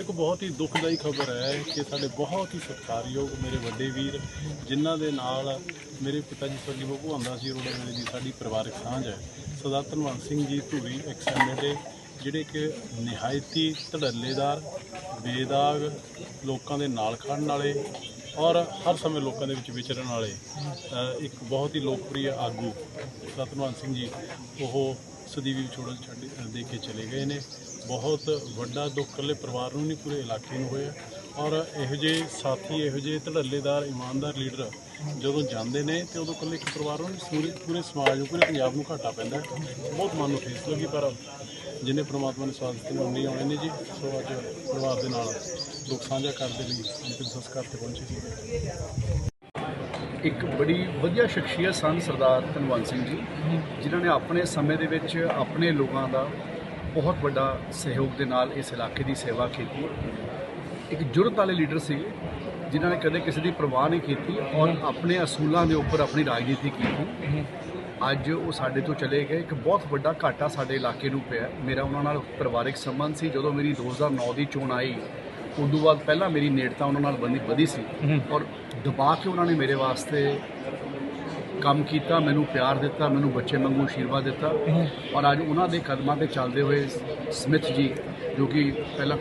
ਇੱਕ ਬਹੁਤ ਹੀ ਦੁਖਦਾਈ ਖਬਰ ਹੈ ਕਿ ਸਾਡੇ ਬਹੁਤ ਹੀ ਸਤਿਕਾਰਯੋਗ ਮੇਰੇ ਵੱਡੇ ਵੀਰ, ਜਿਨ੍ਹਾਂ ਦੇ ਨਾਲ ਮੇਰੇ ਪਿਤਾ ਜੀ ਸਵਰਗੀ ਭਗਵੰਦਾ ਸੀ, ਅਰੋੜਾ ਵੇਲੇ ਦੀ ਸਾਡੀ ਪਰਿਵਾਰਕ ਸਾਂਝ ਹੈ। ਸਰਦਾਰ ਧਨਵੰਤ ਸਿੰਘ ਜੀ ਧੂਰੀ, ਐਕਸ ਐਮਐਲਏ ਜਿਹੜੇ ਕਿ ਨਿਹਾਇਤੀ, ਧੜੱਲੇਦਾਰ, ਬੇਦਾਗ ਲੋਕਾਂ ਦੇ ਨਾਲ ਖੜਨ ਵਾਲੇ ਔਰ ਹਰ ਸਮੇਂ ਲੋਕਾਂ ਦੇ ਵਿੱਚ ਵਿਚਰਨ ਵਾਲੇ ਇੱਕ ਬਹੁਤ ਹੀ ਲੋਕਪ੍ਰਿਯ ਆਗੂ ਸਰਦਾਰ ਧਨਵੰਤ ਸਿੰਘ ਜੀ, ਉਹ ਸਦੀਵੀ ਵਿਛੋੜਾ ਛੱਡ ਦੇ ਕੇ ਚਲੇ ਗਏ ਨੇ। ਬਹੁਤ ਵੱਡਾ ਦੁੱਖ ਇਕੱਲੇ ਪਰਿਵਾਰ ਨੂੰ ਨਹੀਂ ਪੂਰੇ ਇਲਾਕੇ ਨੂੰ ਹੋਇਆ। ਔਰ ਇਹੋ ਜਿਹੇ ਸਾਥੀ ਇਹੋ ਜਿਹੇ ਧੜੱਲੇਦਾਰ ਇਮਾਨਦਾਰ ਲੀਡਰ ਜਦੋਂ ਜਾਂਦੇ ਨੇ ਤੇ ਉਦੋਂ ਇਕੱਲੇ ਇੱਕ ਪਰਿਵਾਰ ਨੂੰ ਨਹੀਂ, ਪੂਰੇ ਪੂਰੇ ਸਮਾਜ ਨੂੰ ਪੂਰੇ ਪੰਜਾਬ ਨੂੰ ਘਾਟਾ ਪੈਂਦਾ ਬਹੁਤ ਮਨ ਨੂੰ ਠੇਸ ਲੱਗੀ ਪਰ ਜਿਨੇ ਪ੍ਰਮਾਤਮਾ ਨੇ ਸਵਾਦ ਦਿੱਤੇ ਨੇ ਉਨੇ ਆਉਣੇ ਨੇ ਜੀ। ਸੋ ਅੱਜ ਪਰਿਵਾਰ ਦੇ ਨਾਲ ਦੁੱਖ ਸਾਂਝਾ ਕਰਦੇ ਲਈ ਅੰਤਿਮ ਸੰਸਕਾਰ ਤੇ ਪਹੁੰਚੇ ਸੀ। ਇੱਕ ਬੜੀ ਵਧੀਆ ਸ਼ਖਸੀਅਤ ਸਨ ਸਰਦਾਰ ਧਨਵੰਤ ਸਿੰਘ ਜੀ ਜਿਨ੍ਹਾਂ ਨੇ ਆਪਣੇ ਸਮੇਂ ਦੇ ਵਿੱਚ ਆਪਣੇ ਲੋਕਾਂ ਦਾ ਬਹੁਤ ਵੱਡਾ ਸਹਿਯੋਗ ਦੇ ਨਾਲ ਇਸ ਇਲਾਕੇ ਦੀ ਸੇਵਾ ਕੀਤੀ। ਇੱਕ ਜੁਰਤ ਵਾਲੇ ਲੀਡਰ ਸੀ ਜਿਨ੍ਹਾਂ ਨੇ ਕਦੇ ਕਿਸੇ ਦੀ ਪਰਵਾਹ ਨਹੀਂ ਕੀਤੀ ਔਰ ਆਪਣੇ ਅਸੂਲਾਂ ਦੇ ਉੱਪਰ ਆਪਣੀ ਰਾਜਨੀਤੀ ਕੀਤੀ। ਅੱਜ ਉਹ ਸਾਡੇ ਤੋਂ ਚਲੇ ਗਏ। ਇੱਕ ਬਹੁਤ ਵੱਡਾ ਘਾਟਾ ਸਾਡੇ ਇਲਾਕੇ ਨੂੰ ਪਿਆ। ਮੇਰਾ ਉਹਨਾਂ ਨਾਲ ਪਰਿਵਾਰਕ ਸੰਬੰਧ ਸੀ। ਜਦੋਂ ਮੇਰੀ 2009 ਦੀ ਚੋਣ ਆਈ ਉਦੋਂ ਬਾਅਦ ਪਹਿਲਾਂ ਮੇਰੀ ਨੇੜਤਾ ਉਹਨਾਂ ਨਾਲ ਬੰਦੀ ਵਧੀ ਸੀ। ਔਰ ਦਬਾ ਕੇ ਉਹਨਾਂ ਨੇ ਮੇਰੇ ਵਾਸਤੇ ਕੰਮ ਕੀਤਾ ਮੈਨੂੰ ਪਿਆਰ ਦਿੱਤਾ ਮੈਨੂੰ ਬੱਚੇ ਵਾਂਗੂ ਆਸ਼ੀਰਵਾਦ ਦਿੱਤਾ। ਔਰ ਅੱਜ ਉਹਨਾਂ ਦੇ ਕਦਮਾਂ ਤੇ ਚੱਲਦੇ ਹੋਏ ਸਮਿਥ ਜੀ ਜੋ ਕਿ ਪਹਿਲਾਂ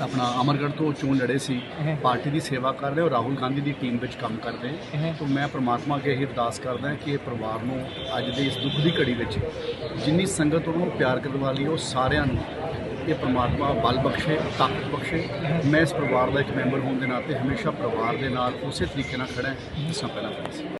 ਆਪਣਾ ਅਮਰਗੜ੍ਹ ਤੋਂ ਚੋਣ ਲੜੇ ਸੀ ਪਾਰਟੀ ਦੀ ਸੇਵਾ ਕਰ ਰਹੇ ਔਰ ਰਾਹੁਲ ਗਾਂਧੀ ਦੀ ਟੀਮ ਵਿੱਚ ਕੰਮ ਕਰਦੇ। ਤਾਂ ਮੈਂ ਪ੍ਰਮਾਤਮਾ ਅੱਗੇ ਇਹ ਅਰਦਾਸ ਕਰਦਾ ਕਿ ਇਹ ਪਰਿਵਾਰ ਨੂੰ ਅੱਜ ਦੇ ਇਸ ਦੁੱਖ ਦੀ ਘੜੀ ਵਿੱਚ ਜਿੰਨੀ ਸੰਗਤ ਉਹਨਾਂ ਨੂੰ ਪਿਆਰ ਕਰਨ ਵਾਲੀ ਉਹ ਸਾਰਿਆਂ ਨੂੰ ਇਹ ਪ੍ਰਮਾਤਮਾ ਬਲ ਬਖਸ਼ੇ ਤਾਕਤ ਬਖਸ਼ੇ। ਮੈਂ ਇਸ ਪਰਿਵਾਰ ਦਾ ਇੱਕ ਮੈਂਬਰ ਹੋਣ ਦੇ ਨਾਤੇ ਹਮੇਸ਼ਾ ਪਰਿਵਾਰ ਦੇ ਨਾਲ ਉਸੇ ਤਰੀਕੇ ਨਾਲ ਖੜਾ ਹਾਂ ਜਿਸ ਤਰ੍ਹਾਂ ਪਹਿਲਾਂ ਖੜਾ ਸੀ।